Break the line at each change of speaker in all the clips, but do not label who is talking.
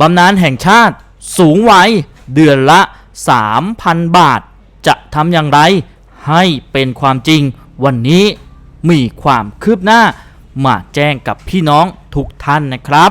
บำนาญแห่งชาติสูงวัยเดือนละ 3,000 บาท จะทำอย่างไร ให้เป็นความจริง วันนี้มีความคืบหน้า มาแจ้งกับพี่น้องทุกท่านนะครับ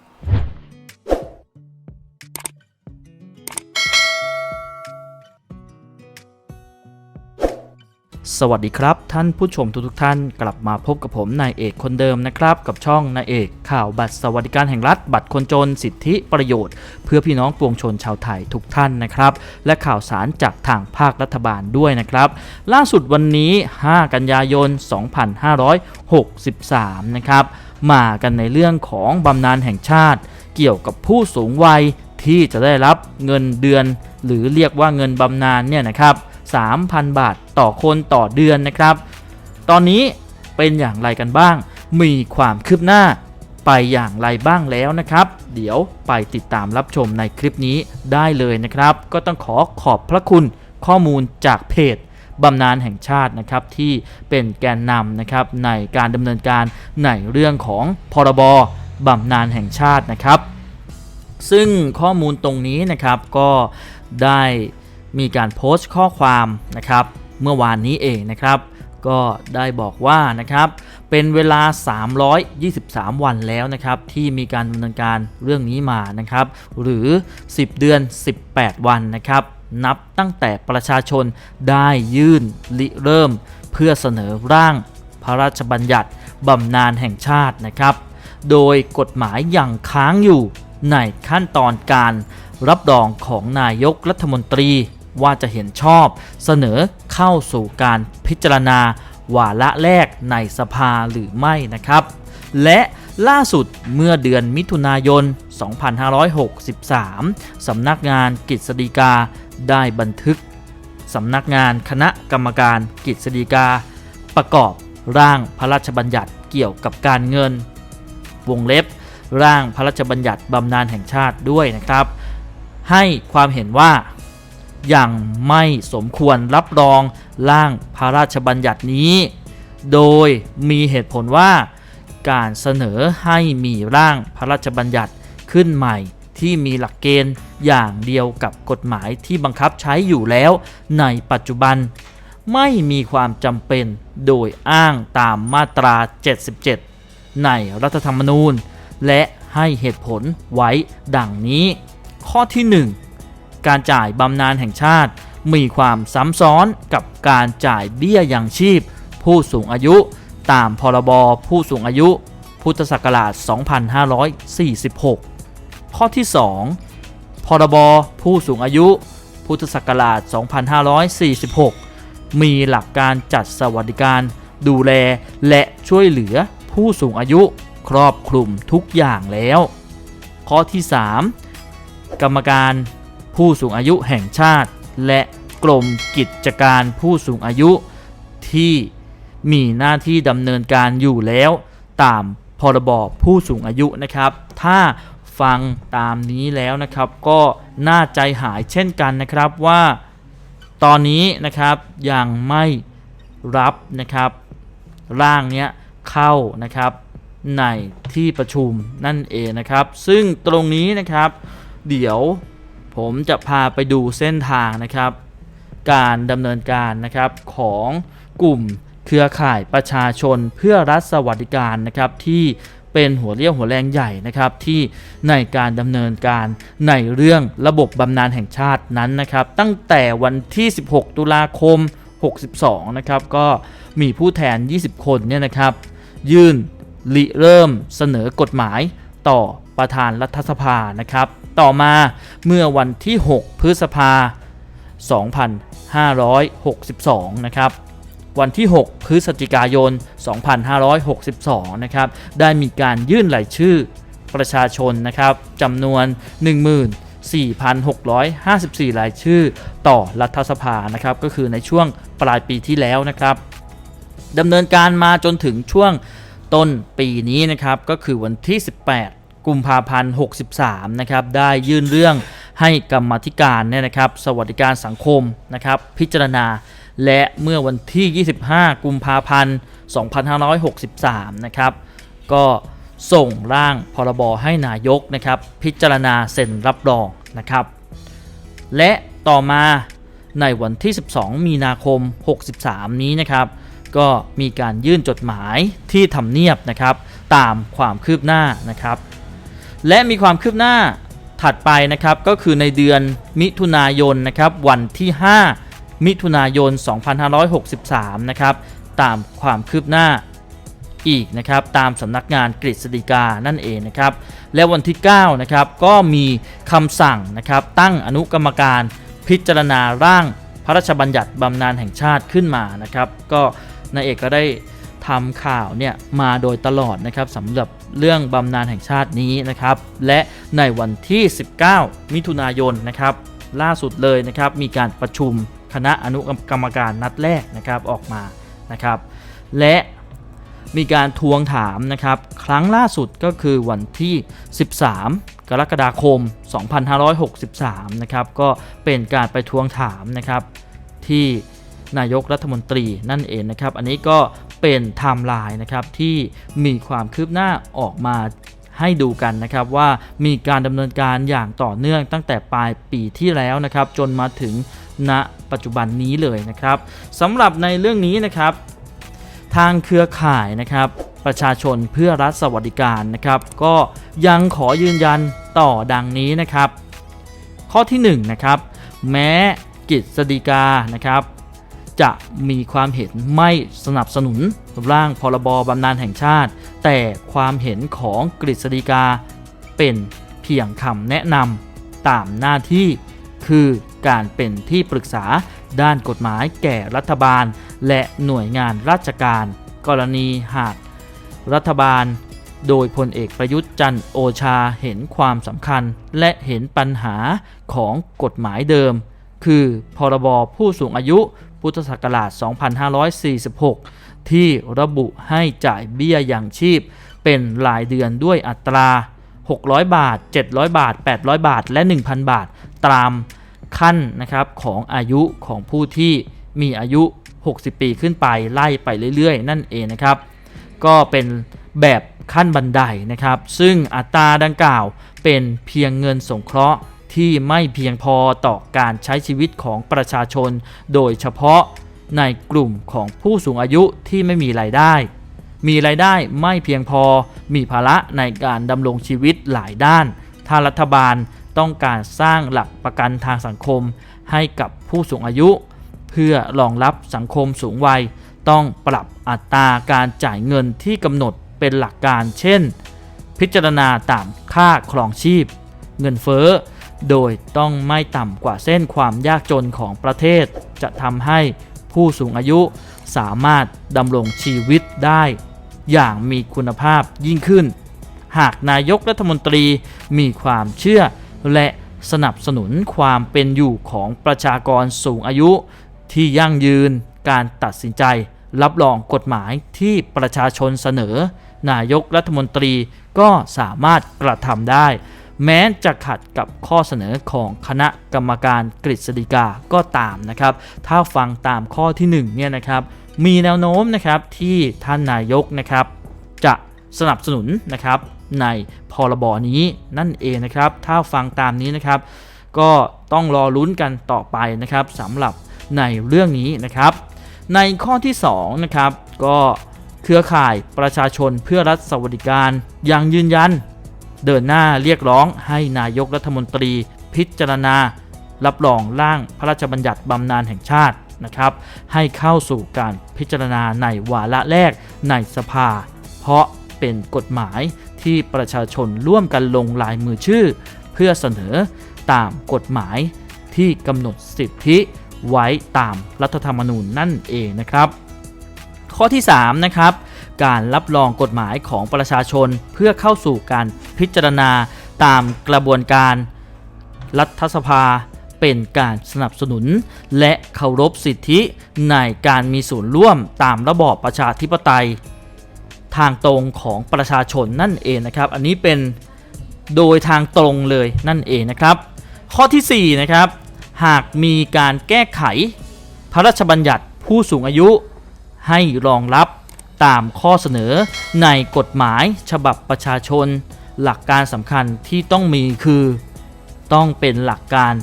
สวัสดีครับ ท่านผู้ชมทุกๆท่านกลับมาพบกับผมนายเอกคนเดิมนะครับ กับช่องนายเอกข่าวบัตรสวัสดิการแห่งรัฐ บัตรคนจนสิทธิประโยชน์ เพื่อพี่น้องปวงชนชาวไทยทุกท่านนะครับ และข่าวสารจากทางภาครัฐบาลด้วยนะครับ ล่าสุดวันนี้ 5 กันยายน 2563 นะครับมากันในเรื่องของบำนาญแห่งชาติ เกี่ยวกับผู้สูงวัยที่จะได้รับเงินเดือน หรือเรียกว่าเงินบำนาญเนี่ยนะครับ 3,000 บาทต่อคนต่อเดือนนะครับ ตอนนี้เป็นอย่างไรกันบ้าง มีความคืบหน้าไปอย่างไรบ้างแล้วนะครับ เดี๋ยวไปติดตามรับชมในคลิปนี้ได้เลยนะครับ ก็ต้องขอขอบพระคุณข้อมูลจากเพจบำนาญแห่งชาตินะครับที่เป็นแกนนำนะครับในการดำเนินการในเรื่องของพรบ บำนาญแห่งชาตินะครับ ซึ่งข้อมูลตรงนี้นะครับก็ได้ มีการโพสต์ข้อความนะครับเมื่อวานนี้เองนะครับ ก็ได้บอกว่านะครับเป็นเวลา 323 วันแล้วนะครับที่มีการดำเนินการเรื่องนี้มานะครับ หรือ 10 เดือน 18 วันนะครับนับตั้งแต่ประชาชนได้ยื่นริเริ่ม เพื่อเสนอร่างพระราชบัญญัติบำนาญแห่งชาตินะครับ โดยกฎหมายยังค้างอยู่ในขั้นตอนการรับรองของนายกรัฐมนตรี ว่าจะเห็นชอบเสนอเข้าสู่การพิจารณาวาระแรกในสภาหรือไม่นะครับ และล่าสุดเมื่อเดือนมิถุนายน 2563 สำนักงานกฤษฎีกาได้บันทึก สำนักงานคณะกรรมการกฤษฎีกา ประกอบร่างพระราชบัญญัติเกี่ยวกับการเงิน วงเล็บ ร่างพระราชบัญญัติบำนาญแห่งชาติด้วยนะครับ ให้ความเห็นว่า อยังไม่สมควรรับรองร่างพระราชบัญญัตินี้ โดยมีเหตุผลว่า การเสนอให้มีร่างพระราชบัญญัติขึ้นใหม่ที่มีหลักเกณฑ์อย่างเดียวกับกฎหมายที่บังคับใช้อยู่แล้วในปัจจุบัน ไม่มีความจำเป็นโดยอ้างตามมาตรา 77 ในรัฐธรรมนูญ และให้เหตุผลไว้ดังนี้ ข้อที่ 1 การจ่ายบำนาญแห่งชาติ มีความซ้ำซ้อนกับการจ่ายเบี้ยยังชีพ ผู้สูงอายุ ตามพรบผู้สูงอายุ พุทธศักราช 2546 ข้อที่ 2 พรบผู้สูงอายุ พุทธศักราช 2546 มีหลักการจัดสวัสดิการ ดูแลและช่วยเหลือผู้สูงอายุครอบคลุมทุกอย่างแล้ว ข้อที่ 3 กรรมการ ผู้สูงอายุแห่งชาติ และกรมกิจการผู้สูงอายุ ที่มีหน้าที่ดำเนินการอยู่แล้วตามพรบผู้สูงอายุนะครับ ถ้าฟังตามนี้แล้วนะครับ ก็น่าใจหายเช่นกันนะครับว่า ตอนนี้นะครับยังไม่รับนะครับร่างเนี้ยเข้านะครับในที่ประชุมนั่นเองนะครับ ซึ่งตรงนี้นะครับ เดี๋ยว ผมจะพาไปดูเส้นทางนะครับ การดำเนินการนะครับของกลุ่มเครือข่ายประชาชนเพื่อรัฐสวัสดิการนะครับที่เป็นหัวเรี่ยวหัวแรงใหญ่นะครับที่ในการดำเนินการในเรื่องระบบบำนาญแห่งชาตินั้นนะครับ ตั้งแต่วันที่ 16 ตุลาคม 62 นะครับก็มีผู้แทน 20 คนเนี่ยนะครับ ยื่นริเริ่มเสนอกฎหมายต่อประธานรัฐสภานะครับ ต่อมาเมื่อวันที่ 6 พฤษภา 2562 นะครับ วันที่ 6 พฤศจิกายน 2562 นะครับ ได้มีการยื่นรายชื่อประชาชนนะครับจำนวน 14,654 รายชื่อต่อรัฐสภานะครับ ก็คือในช่วงปลายปีที่แล้วนะครับดำเนินการมาจนถึงช่วงต้นปีนี้นะครับ ก็คือวันที่ 18 กุมภาพันธ์ 63 นะครับ ได้ยื่นเรื่องให้กรรมธิการเนี่ยนะครับ สวัสดิการสังคมนะครับ พิจารณา และเมื่อวันที่ 25 กุมภาพันธ์ 2563 นะครับ ก็ส่งร่างพรบให้นายกนะครับ พิจารณาเซ็นรับรองนะครับ และต่อมาในวันที่ 12 มีนาคม 63 นี้นะครับ ก็มีการยื่นจดหมายที่ทำเนียบนะครับ ตามความคืบหน้านะครับ และมีความคืบหน้าถัดไปนะครับก็คือในเดือนมิถุนายนนะครับวันที่ 5 มิถุนายน 2563 นะครับตามความคืบหน้าอีกนะครับตามสำนักงานกฤษฎีกานั่นเองนะครับและวันที่9นะครับก็มีคำสั่งนะครับตั้งอนุกรรมการพิจารณาร่างพระราชบัญญัติบำนาญแห่งชาติขึ้นมานะครับก็นายเอกก็ได้ ทำข่าวเนี่ยมาโดยตลอดนะครับสำหรับเรื่องบำนาญแห่งชาตินี้นะครับ และในวันที่ 19 มิถุนายนนะครับล่าสุดเลยนะครับมีการประชุมคณะอนุกรรมการนัดแรกนะครับออกมานะครับ และมีการทวงถามนะครับ ครั้งล่าสุดก็คือวันที่ 13 กรกฎาคม 2563 นะครับ ก็เป็นการไปทวงถามนะครับที่นายกรัฐมนตรีนั่นเองนะครับ อันนี้ก็ เป็นไทม์ไลน์นะครับที่มีความคืบหน้าออกมาให้ดูกันนะครับว่ามีการดำเนินการอย่างต่อเนื่องตั้งแต่ปลายปีที่แล้วนะครับ จนมาถึงณปัจจุบันนี้เลยนะครับสำหรับในเรื่องนี้นะครับ ทางเครือข่ายนะครับ ประชาชนเพื่อรัฐสวัสดิการนะครับ ก็ยังขอยืนยันต่อดังนี้นะครับ ข้อที่1นะครับแม้กฤษฎีกานะครับ จะมีความเห็นไม่สนับสนุนร่างพรบบำนาญแห่งชาติ แต่ความเห็นของกฤษฎีกา เป็นเพียงคำแนะนำตามหน้าที่ คือการเป็นที่ปรึกษาด้านกฎหมายแก่รัฐบาล และหน่วยงานราชการ กรณีหากรัฐบาล โดยพลเอกประยุทธ์จันทร์โอชาเห็นความสำคัญและเห็นปัญหาของกฎหมายเดิม คือพรบผู้สูงอายุ พุทธศักราช 2546 ที่ระบุให้จ่ายเบี้ยอยังชีพ เป็นรายเดือนด้วยอัตรา 600 บาท 700 บาท 800 บาท และ 1,000 บาท ตามขั้นนะครับของอายุของผู้ที่มีอายุ 60 ปีขึ้นไปไล่ไปเรื่อยๆ นั่นเองนะครับ ก็เป็นแบบขั้นบันไดนะครับ ซึ่งอัตราดังกล่าวเป็นเพียงเงินสงเคราะห์ ที่ไม่เพียงพอต่อการใช้ชีวิตของประชาชน โดยเฉพาะในกลุ่มของผู้สูงอายุที่ไม่มีรายได้ มีรายได้ไม่เพียงพอ มีภาระในการดำรงชีวิตหลายด้าน ถ้ารัฐบาลต้องการสร้างหลักประกันทางสังคม ให้กับผู้สูงอายุ เพื่อรองรับสังคมสูงวัย ต้องปรับอัตราการจ่ายเงินที่กำหนดเป็นหลักการ เช่น พิจารณาตามค่าครองชีพ เงินเฟ้อ โดยต้องไม่ต่ำกว่าเส้นความยากจนของประเทศ จะทำให้ผู้สูงอายุสามารถดำรงชีวิตได้ อย่างมีคุณภาพยิ่งขึ้น หากนายกรัฐมนตรีมีความเชื่อและสนับสนุนความเป็นอยู่ของประชากรสูงอายุ ที่ยั่งยืนการตัดสินใจ รับรองกฎหมายที่ประชาชนเสนอ นายกรัฐมนตรีก็สามารถกระทำได้ แม้จะขัดกับข้อเสนอของคณะกรรมการกฤษฎีกาก็ตามนะครับ ถ้าฟังตามข้อที่1เนี่ยนะครับ มีแนวโน้มนะครับที่ท่านนายกนะครับ จะสนับสนุนนะครับในพรบนี้นั่นเองนะครับ ถ้าฟังตามนี้นะครับ ก็ต้องรอลุ้นกันต่อไปนะครับสำหรับในเรื่องนี้นะครับ ในข้อที่2นะครับก็เครือข่ายประชาชนเพื่อรัฐสวัสดิการยังยืนยัน เดินหน้าเรียกร้องให้นายกรัฐมนตรี พิจารณา รับรองร่างพระราชบัญญัติบำนาญแห่งชาตินะครับให้เข้าสู่การพิจารณาในวาระแรกในสภา เพราะเป็นกฎหมายที่ประชาชนร่วมกันลงลายมือชื่อ เพื่อเสนอตามกฎหมายที่กำหนดสิทธิไว้ตามรัฐธรรมนูญนั่นเองนะครับ ข้อที่3นะครับ การรับรองกฎหมายของประชาชน เพื่อเข้าสู่การพิจารณาตามกระบวนการ รัฐสภาเป็นการสนับสนุน และเคารพสิทธิในการมีส่วนร่วมตามระบอบประชาธิปไตย ทางตรงของประชาชนนั่นเองนะครับ อันนี้เป็นโดยทางตรงเลยนั่นเองนะครับ ข้อทีสี่4นะครับหากมีการแก้ไข พระราชบัญญัติผู้สูงอายุให้รองรับ ตามข้อเสนอในกฎหมายฉบับประชาชน หลักการสำคัญที่ต้องมีคือ ต้องเป็นหลักการ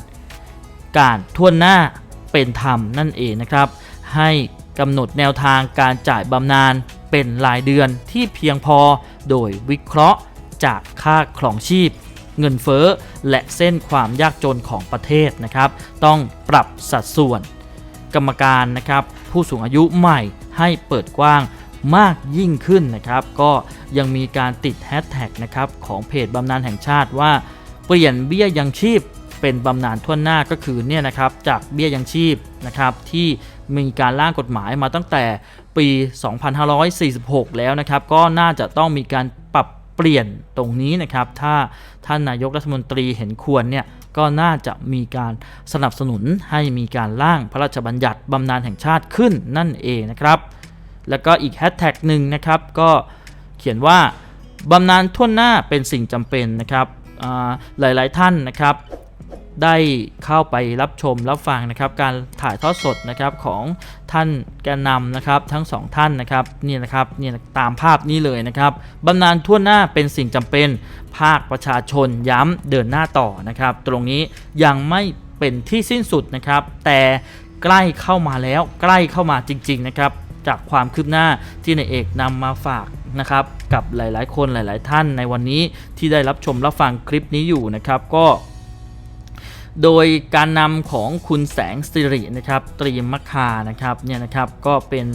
การท่วนหน้าเป็นธรรมนั่นเองนะครับ ให้กำหนดแนวทางการจ่ายบำนาญเป็นรายเดือนที่เพียงพอโดยวิเคราะห์จากค่าครองชีพ เงินเฟ้อ และเส้นความยากจนของประเทศนะครับ ต้องปรับสัดส่วน กรรมการนะครับ ผู้สูงอายุใหม่ให้เปิดกว้าง มากยิ่งขึ้นนะครับ ก็ยังมีการติดแฮชแท็กนะครับของเพจบำนาญแห่งชาติว่า เปลี่ยนเบี้ยยังชีพเป็นบำนาญทั่วหน้าก็คือเนี่ยนะครับจากเบี้ยยังชีพนะครับที่มีการร่างกฎหมายมาตั้งแต่ปี 2546 แล้วนะครับ ก็น่าจะต้องมีการปรับเปลี่ยนตรงนี้นะครับ ถ้าท่านนายกรัฐมนตรีเห็นควรเนี่ยก็น่าจะมีการสนับสนุนให้มีการร่างพระราชบัญญัติบำนาญแห่งชาติขึ้นนั่นเองนะครับ แล้วก็อีกแฮชแท็กหนึ่งนะครับก็เขียนว่าบำนาญทั่วหน้าเป็นสิ่งจำเป็นนะครับอ่าหลายๆท่านนะครับ ได้เข้าไปรับชมรับฟังนะครับการถ่ายทอดสดนะครับของท่านแกนนำนะครับทั้งสองท่านนะครับนี่นะครับนี่ตามภาพนี้เลยนะครับบำนาญทั่วหน้าเป็นสิ่งจำเป็น ภาคประชาชนย้ำเดินหน้าต่อนะครับ ตรงนี้ยังไม่เป็นที่สิ้นสุดนะครับ แต่ใกล้เข้ามาแล้วใกล้เข้ามาจริง ๆ นะครับ จากความคืบหน้าที่นายเอกนำมาฝากนะครับกับหลาย ๆ คนหลาย ๆ ท่านในวันนี้ที่ได้รับชมรับฟังคลิปนี้อยู่นะครับก็โดยการนำของคุณแสงสิรินะครับตรีมมคานะครับเนี่ยนะครับก็เป็น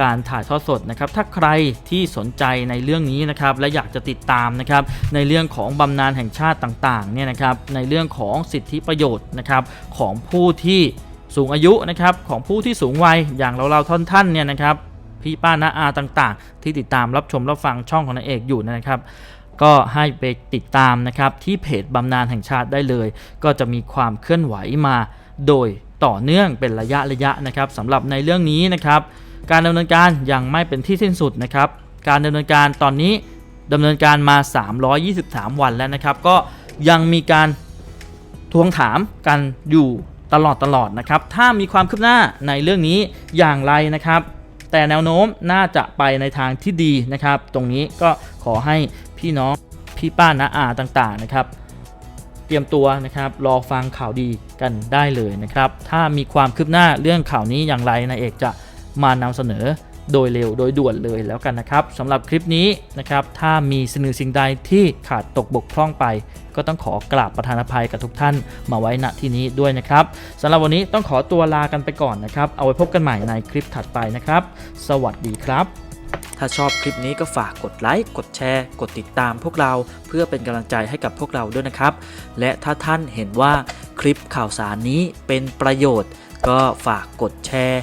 การถ่ายทอดสดนะครับ ถ้าใครที่สนใจในเรื่องนี้นะครับและอยากจะติดตามนะครับในเรื่องของบำนาญแห่งชาติต่างๆเนี่ยนะครับในเรื่องของสิทธิประโยชน์นะครับของผู้ที่ สูงอายุนะครับของผู้ที่สูงวัยอย่างเราเราๆท่านท่านๆเนี่ยนะครับพี่ป้าน้าอาต่างๆ ที่ติดตามรับชมรับฟังช่องของนายเอกอยู่นะครับก็ให้ไปติดตามนะครับที่เพจบำนาญแห่งชาติได้เลย ก็จะมีความเคลื่อนไหวมาโดยต่อเนื่องเป็นระยะระยะนะครับสำหรับในเรื่องนี้นะครับการดำเนินการยังไม่เป็นที่สิ้นสุดนะครับการดำเนินการตอนนี้ดำเนินการมา 323 วันแล้วนะครับ ก็ยังมีการทวงถามกันอยู่ ตลอดตลอดนะครับถ้ามีความคืบหน้าในเรื่องนี้อย่างไรนะครับ แต่แนวโน้มน่าจะไปในทางที่ดีนะครับ ตรงนี้ก็ขอให้พี่น้องพี่ป้าน้าอาต่างๆนะครับ เตรียมตัวนะครับรอฟังข่าวดีกันได้เลยนะครับ ถ้ามีความคืบหน้าเรื่องข่าวนี้อย่างไรนายเอกจะมานำเสนอ โดยเร็วโดยด่วนเลยแล้วกันนะครับสำหรับคลิปนี้นะครับถ้ามีสิ่งหนึ่งสิ่งใดที่ขาดตกบกพร่องไป ก็ต้องขอกราบประธานอภัยกับทุกท่านมาไว้ณที่นี้ด้วยนะครับสำหรับวันนี้ต้องขอตัวลากันไปก่อนนะครับเอาไว้พบกันใหม่ในคลิปถัดไปนะครับ สวัสดีครับ ถ้าชอบคลิปนี้ก็ฝากกดไลค์กดแชร์ กดติดตามพวกเราเพื่อเป็นกำลังใจให้กับพวกเราด้วยนะครับ และถ้าท่านเห็นว่าคลิปข่าวสารนี้เป็นประโยชน์ ก็ฝากกดแชร์